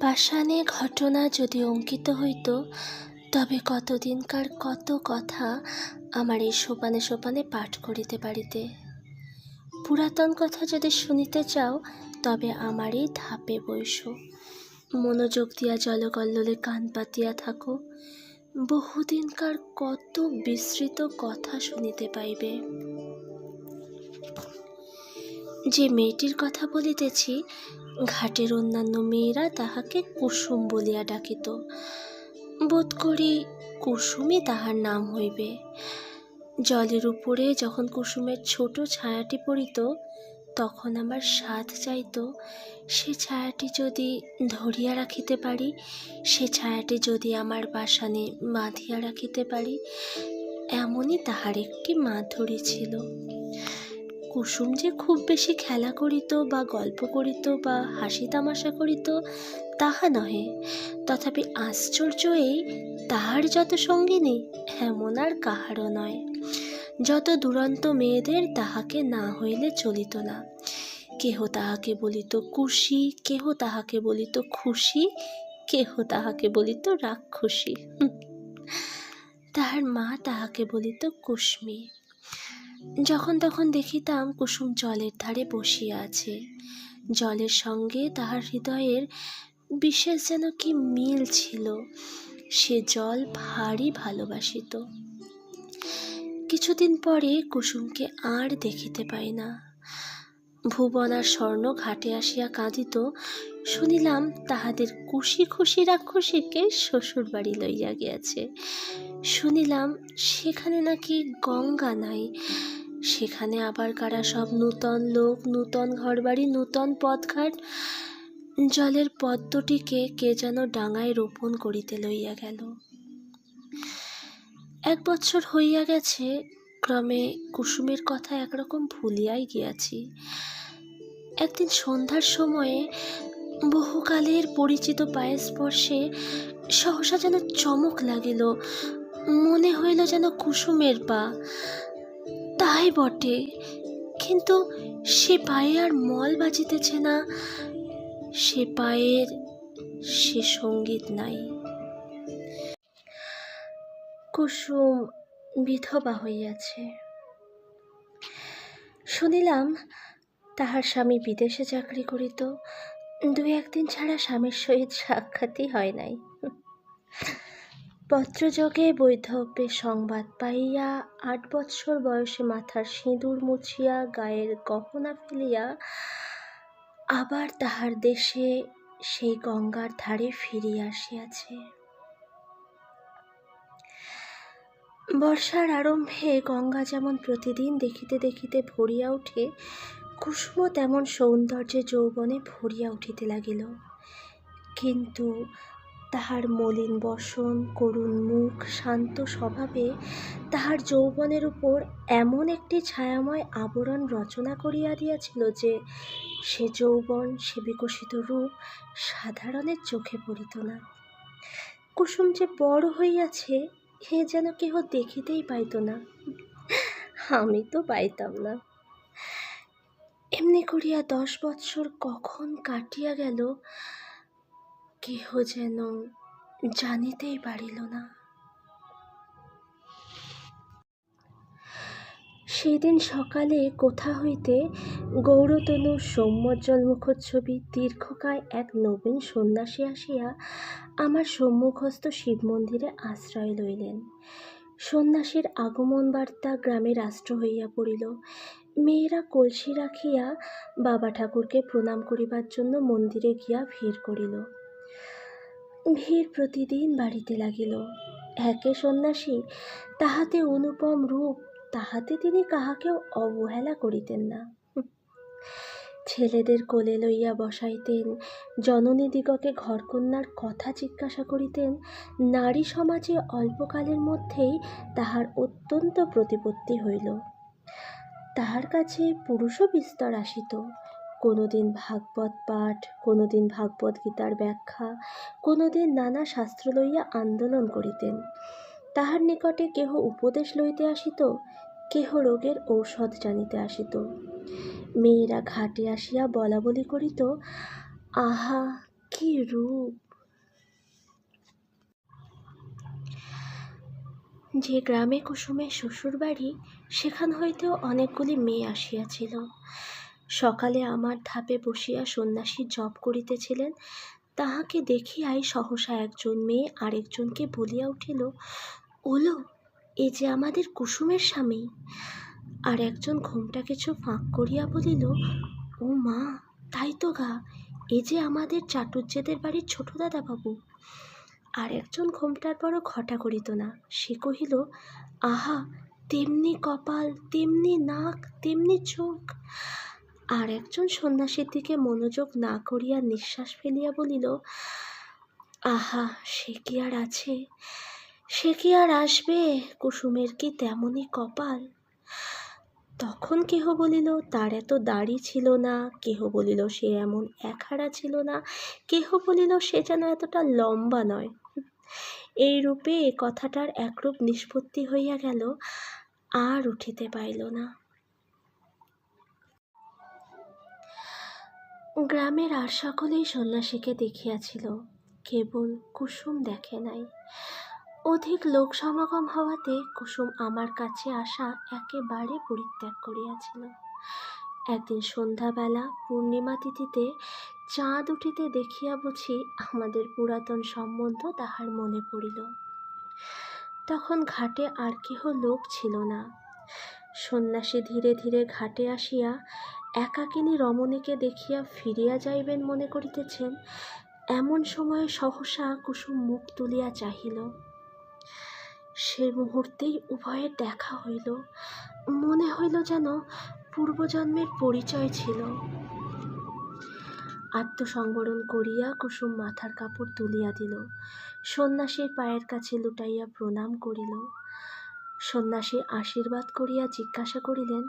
পাষাণে ঘটনা যদি অঙ্কিত হইত, তবে কতদিনকার কত কথা আমার এই সোপানে সোপানে পাঠ করিতে পারিতে। পুরাতন কথা যদি শুনিতে চাও, তবে আমার এই ধাপে বৈশ মনোযোগ দিয়া জলকল্লোলে কান পাতিয়া থাকো। বহুদিনকার কত বিস্তৃত কথা শুনিতে পাইবে। যে মেয়েটির কথা বলিতেছি, ঘাটের অন্যান্য মেয়েরা তাহাকে কুসুম বলিয়া ডাকিত। বোধ করি কুসুমই তাহার নাম হইবে। জলের উপরে যখন কুসুমের ছোট ছায়াটি পড়িত, তখন আমার সাধ চাইত সে ছায়াটি যদি ধরিয়া রাখিতে পারি, সে ছায়াটি যদি আমার বাসানে বাঁধিয়া রাখিতে পারি, এমনই তাহার একটি মাধুরী ছিল। কুসুম যে খুব বেশি খেলা করিত বা গল্প করিত বা হাসি তামাশা করিত, তাহা নহে। তথাপি আশ্চর্য এই, তাহার যত সঙ্গিনী, এমন আর কাহারও নয়। যত দুরন্ত মেয়েদের তাহাকে না হইলে চলিত না। কেহ তাহাকে বলিত কুশি, কেহ তাহাকে বলিত খুশি, কেহ তাহাকে বলিত রাক্ষসী। তাহার মা তাহাকে বলিত কুশ্মী যখন তখন দেখিতাম কুসুম জলের ধারে বসিয়া আছে। জলের সঙ্গে তাহার হৃদয়ের বিশেষ যেন কি মিল ছিল, সে জল ভারী ভালোবাসিত। কিছুদিন পরে কুসুমকে আর দেখিতে পাই না। ভুবন আর স্বর্ণ ঘাটে আসিয়া কাঁদিত, শুনিলাম তাহাদের খুশি খুশি রাক্ষসীকে শ্বশুর বাড়ি লইয়া গিয়াছে। শুনিলাম সেখানে নাকি গঙ্গা নাই সেখানে আবার কারা সব নূতন লোক, নূতন ঘরবাড়ি, নূতন পথঘাট? জলের পদ্মটিকে কে যেন ডাঙায় রোপণ করিতে লইয়া গেল। এক বছর হইয়া গেছে, ক্রমে কুসুমের কথা একরকম ভুলিয়াই গিয়াছি। একদিন সন্ধ্যার সময়ে বহুকালের পরিচিত পায়ের স্পর্শে সহসা যেন চমক লাগিল, মনে হইল যেন কুসুমের পা। তাই বটে। কিন্তু সে পায়ে আর মল বাজিতেছে না। সে পায়ের সে সংগীত নাই। কুসুম বিধবা হইয়াছে। শুনিলাম তাহার স্বামী বিদেশে চাকরি করিত। দু একদিন ছাড়া স্বামীর সহিত সাক্ষাৎই হয় নাই। পত্রযোগে বৈধব্যে সংবাদ পাইয়া আট বৎসর বয়সে মাথার সিঁদুর মুছিয়া গায়ের গহনা ফেলিয়া আবার তাহার দেশে সেই গঙ্গার ধারে ফিরিয়া আসিয়াছে। বর্ষার আরম্ভে গঙ্গা যেমন প্রতিদিন দেখিতে দেখিতে ভরিয়া উঠে, কুসুমও তেমন সৌন্দর্যে যৌবনে ভরিয়া উঠিতে লাগিল। কিন্তু তাহার মলিন বসন, করুণ মুখ, শান্ত স্বভাবে তাহার যৌবনের উপর এমন একটি ছায়াময় আবরণ রচনা করিয়া দিয়াছিল যে সে যৌবন, সে বিকশিত রূপ সাধারণের চোখে পড়িত না। কুসুম যে বড় হইয়াছে, হে যেন কেহ দেখিতেই পাইত না। আমি তো পাইতাম না। এমনি করিয়া দশ বৎসর কখন কাটিয়া গেল কেহ যেন জানিতেই পারিল না। সেদিন সকালে কোথা হইতে গৌরতনু সৌম্যজ্জ্বল মুখচ্ছবি দীর্ঘকায় এক নবীন সন্ন্যাসী আসিয়া আমার সম্মুখস্থ শিব মন্দিরে আশ্রয় লইলেন। সন্ন্যাসীর আগমন বার্তা গ্রামে রাষ্ট্র হইয়া পড়িল। মেয়েরা কলসি রাখিয়া বাবা ঠাকুরকে প্রণাম করিবার জন্য মন্দিরে গিয়া ভিড় করিল। ভিড় প্রতিদিন বাড়িতে লাগিল। একে সন্ন্যাসী তাহাতে অনুপম রূপ, তাহাতে তিনি কাহাকেও অবহেলা করিতেন না। ছেলেদের কোলে লইয়া বসাইতেন জননীদিগকে ঘরকন্যার কথা জিজ্ঞাসা করিতেন, নারী সমাজে অল্পকালের মধ্যেই তাহার অত্যন্ত প্রতিপত্তি হইল। তাহার কাছে পুরুষও বিস্তর আসিত। কোনোদিন ভাগবত পাঠ, কোনোদিন ভাগবত গীতার ব্যাখ্যা, কোনোদিন নানা শাস্ত্র লইয়া আন্দোলন করিতেন। তাহার নিকটে কেহ উপদেশ লইতে আসিত, কেহ রোগের ঔষধ জানিতে আসিত। মেয়েরা ঘাটে আসিয়া বলা বলি করিত, আহা, কি রূপ! যে গ্রামে কুসুমের শ্বশুরবাড়ি, সেখান হইতেও অনেকগুলি মেয়ে আসিয়াছিল। সকালে আমার ধাপে বসিয়া সন্ন্যাসী জপ করিতেছিলেন, তাহাকে দেখিয়াই সহসা একজন মেয়ে আরেকজনকে বলিয়া উঠিল, ওলো, এ যে আমাদের কুসুমের স্বামী। আর একজন ঘোমটা কিছু ফাঁক করিয়া বলিল, ও মা, তাই তো গা, এ যে আমাদের চাটুর্যেদের বাড়ির ছোট দাদা বাবু আর একজন ঘোমটার বড় ঘটা করিত না, সে কহিল, আহা, তেমনি কপাল, তেমনি নাক, তেমনি চোখ। আর একজন সন্ন্যাসীর দিকে মনোযোগ না করিয়া নিঃশ্বাস ফেলিয়া বলিল, আহা, সে কি আর আছে? সে কি আর আসবে? কুসুমের কি তেমনই কপাল? তখন কেহ বলিল, তার এত দাড়ি ছিল না। কেহ বলিল, সে এমন একহারা ছিল না। কেহ বলিল, সে যেন এতটা লম্বা নয়। এই রূপে কথাটার একরূপ নিষ্পত্তি হইয়া গেল, আর উঠিতে পাইল না। গ্রামের আর সকলেই সন্ন্যাসীকে দেখিয়াছিল। কেবল কুসুম দেখে নাই। অধিক লোক সমাগম হওয়াতে কুসুম আমার কাছে আসা একেবারে পরিত্যাগ করিয়াছিল। একদিন সন্ধ্যাবেলা পূর্ণিমা তিথিতে চাঁদ উঠিতে দেখিয়া বুঝি আমাদের পুরাতন সম্বন্ধ তাহার মনে পড়িল। তখন ঘাটে আর কেহ লোক ছিল না। সন্ন্যাসী ধীরে ধীরে ঘাটে আসিয়া একাকিনী রমণীকে দেখিয়া ফিরিয়া যাইবেন মনে করিতেছেন, এমন সময়ে সহসা কুসুম মুখ তুলিয়া চাহিল। সে মুহূর্তেই উভয়ের দেখা হইল। মনে হইল যেন পূর্বজন্মের পরিচয় ছিল। আত্মসংবরণ করিয়া কুসুম মাথার কাপড় তুলিয়া দিল। সন্ন্যাসীর পায়ের কাছে লুটাইয়া প্রণাম করিল। সন্ন্যাসী আশীর্বাদ করিয়া জিজ্ঞাসা করিলেন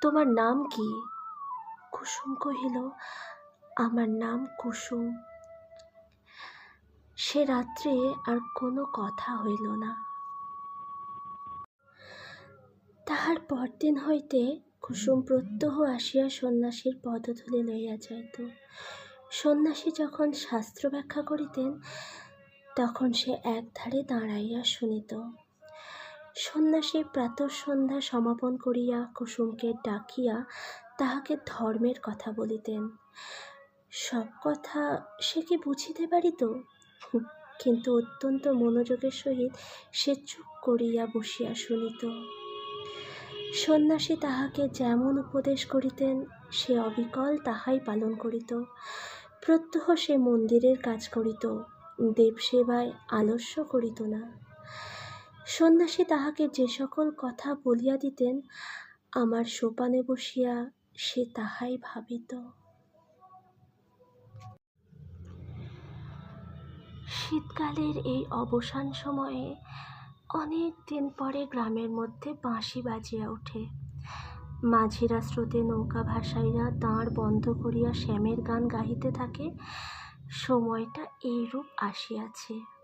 তোমার নাম কি? কুসুম কহিল, আমার নাম কুসুম। সে রাত্রে আর কোনো কথা হইল না। তাহার পরদিন হইতে কুসুম প্রত্যহ আসিয়া সন্ন্যাসীর পদধূলি লইয়া যাইত। সন্ন্যাসী যখন শাস্ত্র ব্যাখ্যা করিতেন, তখন সে একধারে দাঁড়াইয়া শুনিত। সন্ন্যাসী প্রাতঃসন্ধ্যা সমাপন করিয়া কুসুমকে ডাকিয়া তাহাকে ধর্মের কথা বলিতেন। সব কথা সে কি বুঝিতে পারিত? কিন্তু অত্যন্ত মনোযোগের সহিত সে চুপ করিয়া বসিয়া শুনিত। সন্ন্যাসী তাহাকে যেমন উপদেশ করিতেন, সে অবিকল তাহাই পালন করিত। প্রত্যহ সে মন্দিরের কাজ করিত, দেবসেবায় আলস্য করিত না। সন্ন্যাসী তাহাকে যে সকল কথা বলিয়া দিতেন, আমার সোপানে বসিয়া সে তাহাই ভাবিত। শীতকালের এই অবসান সময়ে অনেক দিন পরে গ্রামের মধ্যে বাঁশি বাজিয়া ওঠে। মাঝিরা স্রোতে নৌকা ভাসাইয়া দাঁড় বন্ধ করিয়া শ্যামের গান গাহিতে থাকে, সময়টা এইরূপ আসিয়াছে।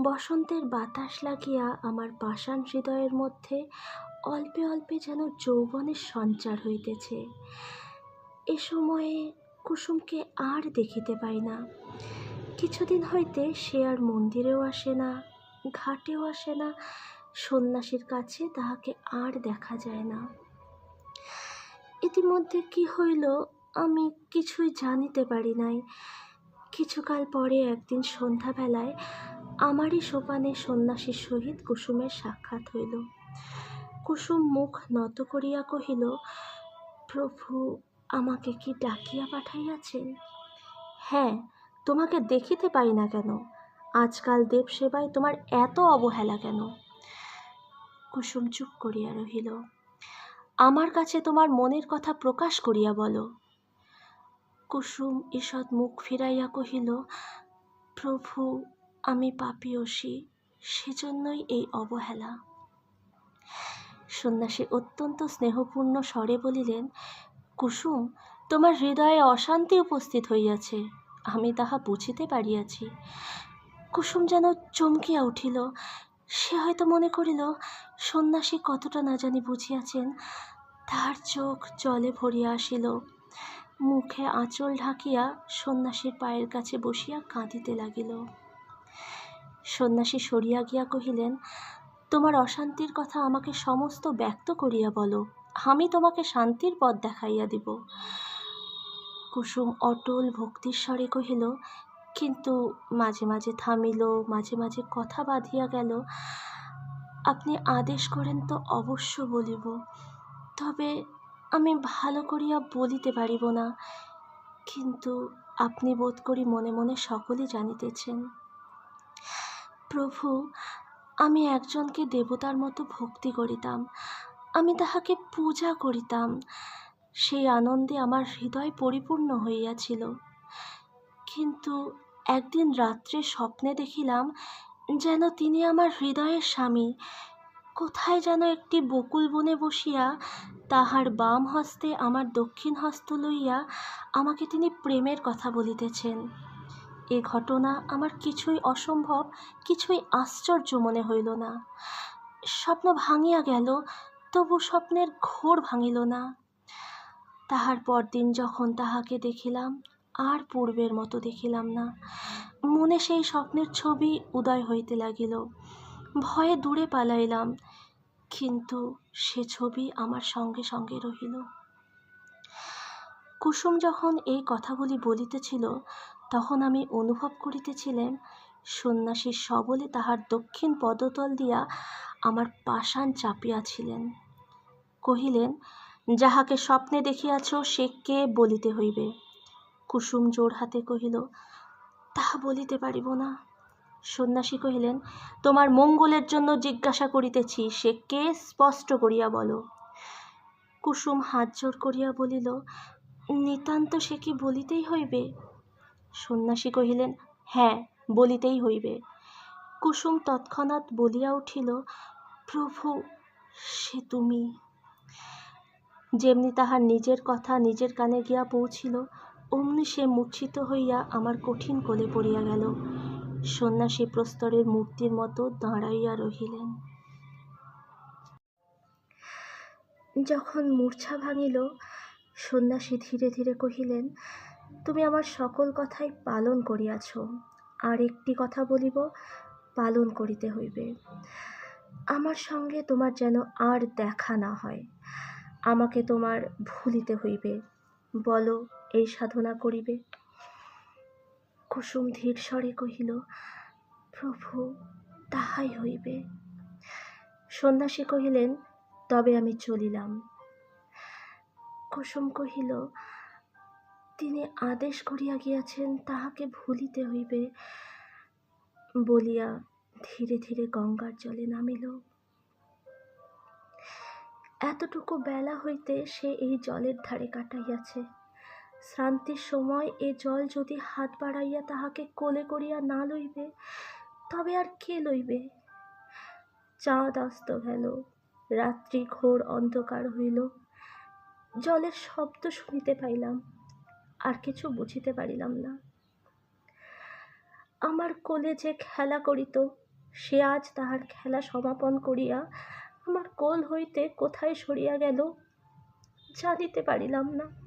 বসন্তের বাতাস লাগিয়া আমার পাষাণ হৃদয়ের মধ্যে অল্পে অল্পে যেন যৌবনের সঞ্চার হইতেছে। এ সময়ে কুসুমকে আর দেখিতে পাই না। কিছুদিন হইতে সে আর মন্দিরেও আসে না, ঘাটেও আসে না, সন্ন্যাসীর কাছে তাহাকে আর দেখা যায় না। ইতিমধ্যে কি হইল আমি কিছুই জানিতে পারি নাই। কিছুকাল পরে একদিন সন্ধ্যাবেলায় আমারই সোপানে সন্ন্যাসীর সহিত কুসুমের সাক্ষাৎ হইল। কুসুম মুখ নত করিয়া কহিল, প্রভু, আমাকে কি ডাকিয়া পাঠাইয়াছেন? হ্যাঁ তোমাকে দেখিতে পাই না কেন। আজকাল দেব সেবায় তোমার এত অবহেলা কেন? কুসুম চুপ করিয়া রহিল। আমার কাছে তোমার মনের কথা প্রকাশ করিয়া বলো। কুসুম ঈষৎ মুখ ফিরাইয়া কহিল, প্রভু আমি পাপিয়সী সেজন্যই এই অবহেলা। সন্ন্যাসী অত্যন্ত স্নেহপূর্ণ স্বরে বলিলেন, কুসুম, তোমার হৃদয়ে অশান্তি উপস্থিত হইয়াছে, আমি তাহা বুঝিতে পারিয়াছি। কুসুম যেন চমকিয়া উঠিল, সে হয়তো মনে করিল, সন্ন্যাসী কতটা না জানি বুঝিয়াছেন, তাহার চোখ জলে ভরিয়া আসিল। মুখে আঁচল ঢাকিয়া সন্ন্যাসীর পায়ের কাছে বসিয়া কাঁদিতে লাগিল। সন্ন্যাসী সরিয়া গিয়া কহিলেন, তোমার অশান্তির কথা আমাকে সমস্ত ব্যক্ত করিয়া বলো, আমি তোমাকে শান্তির পথ দেখাইয়া দিব। কুসুম অটল ভক্তির স্বরে কহিল, কিন্তু মাঝে মাঝে থামিল, মাঝে মাঝে কথা বাঁধিয়া গেল, আপনি আদেশ করেন তো অবশ্য বলিব, তবে আমি ভালো করিয়া বলিতে পারিব না, কিন্তু আপনি বোধ করি মনে মনে সকলই জানিতেছেন। প্রভু, আমি একজনকে দেবতার মতো ভক্তি করিতাম, আমি তাহাকে পূজা করিতাম। সেই আনন্দে আমার হৃদয় পরিপূর্ণ হইয়াছিল। কিন্তু একদিন রাত্রে স্বপ্নে দেখিলাম যেন তিনি আমার হৃদয়ের স্বামী। কোথায় যেন একটি বকুল বনে বসিয়া তাহার বাম হস্তে আমার দক্ষিণ হস্ত লইয়া আমাকে তিনি প্রেমের কথা বলিতেছেন। এ ঘটনা আমার কিছুই অসম্ভব, কিছুই আশ্চর্য মনে হইল না। স্বপ্ন ভাঙিয়া গেল, তবু স্বপ্নের ঘোর ভাঙিল না। তাহার পরদিন যখন তাহাকে দেখিলাম, আর পূর্বের মতো দেখিলাম না। মনে সেই স্বপ্নের ছবি উদয় হইতে লাগিল। ভয়ে দূরে পালাইলাম, কিন্তু সে ছবি আমার সঙ্গে সঙ্গে রহিল। কুসুম যখন এই কথাগুলি বলিতেছিল তখন আমি অনুভব করিতেছিলাম সন্ন্যাসীর সবলে তাহার দক্ষিণ পদতল দিয়া আমার পাষাণ চাপিয়াছিলেন। কহিলেন, যাহাকে স্বপ্নে দেখিয়াছ, সে কে বলিতে হইবে? কুসুম জোর হাতে কহিল, তাহা বলিতে পারিব না। সন্ন্যাসী কহিলেন, তোমার মঙ্গলের জন্য জিজ্ঞাসা করিতেছি, সে কে স্পষ্ট করিয়া বলো? কুসুম হাত জোর করিয়া বলিল, নিতান্ত সে কি বলিতেই হইবে? সন্ন্যাসী কহিলেন হ্যাঁ বলিতেই হইবে। কুসুম তৎক্ষণাৎ বলিয়া উঠিল, প্রভু, সে তুমি। যেমনি তাহার নিজের কথা নিজের কানে গিয়া পৌঁছিল, অমনি সে মূর্ছিত হইয়া আমার কঠিন কোলে পড়িয়া গেল। সন্ন্যাসী প্রস্তরের মূর্তির মতো দাঁড়াইয়া রহিলেন। যখন মূর্ছা ভাঙিল, সন্ন্যাসী ধীরে ধীরে কহিলেন তুমি আমার সকল কথাই পালন করিয়াছ, আর একটি কথা বলিব, পালন করিতে হইবে। আমার সঙ্গে তোমার যেন আর দেখা না হয়, আমাকে তোমার ভুলিতে হইবে। বলো, এই সাধনা করিবে? কুসুম ধীর স্বরে কহিল, প্রভু, তাহাই হইবে। সন্ন্যাসী কহিলেন, তবে আমি চলিলাম। কুসুম কহিল তিনি আদেশ করিয়া গিয়াছেন, তাহাকে ভুলিতে হইবে বলিয়া ধীরে ধীরে গঙ্গার জলে নামিল। এতটুকু বেলা হইতে সে এই জলের ধারে কাটাইয়াছে। শ্রান্তির সময় এ জল যদি হাত বাড়াইয়া তাহাকে কোলে করিয়া না লইবে, তবে আর কে লইবে? চাঁদ অস্ত গেল, রাত্রি ঘোর অন্ধকার হইল। জলের শব্দ শুনিতে পাইলাম। আর কিছু বুঝিতে পারিলাম না। আমার কোলে যে খেলা করিত, সে আজ তাহার খেলা সমাপন করিয়া আমার কোল হইতে কোথায় সরিয়া গেল, জানিতে পারিলাম না।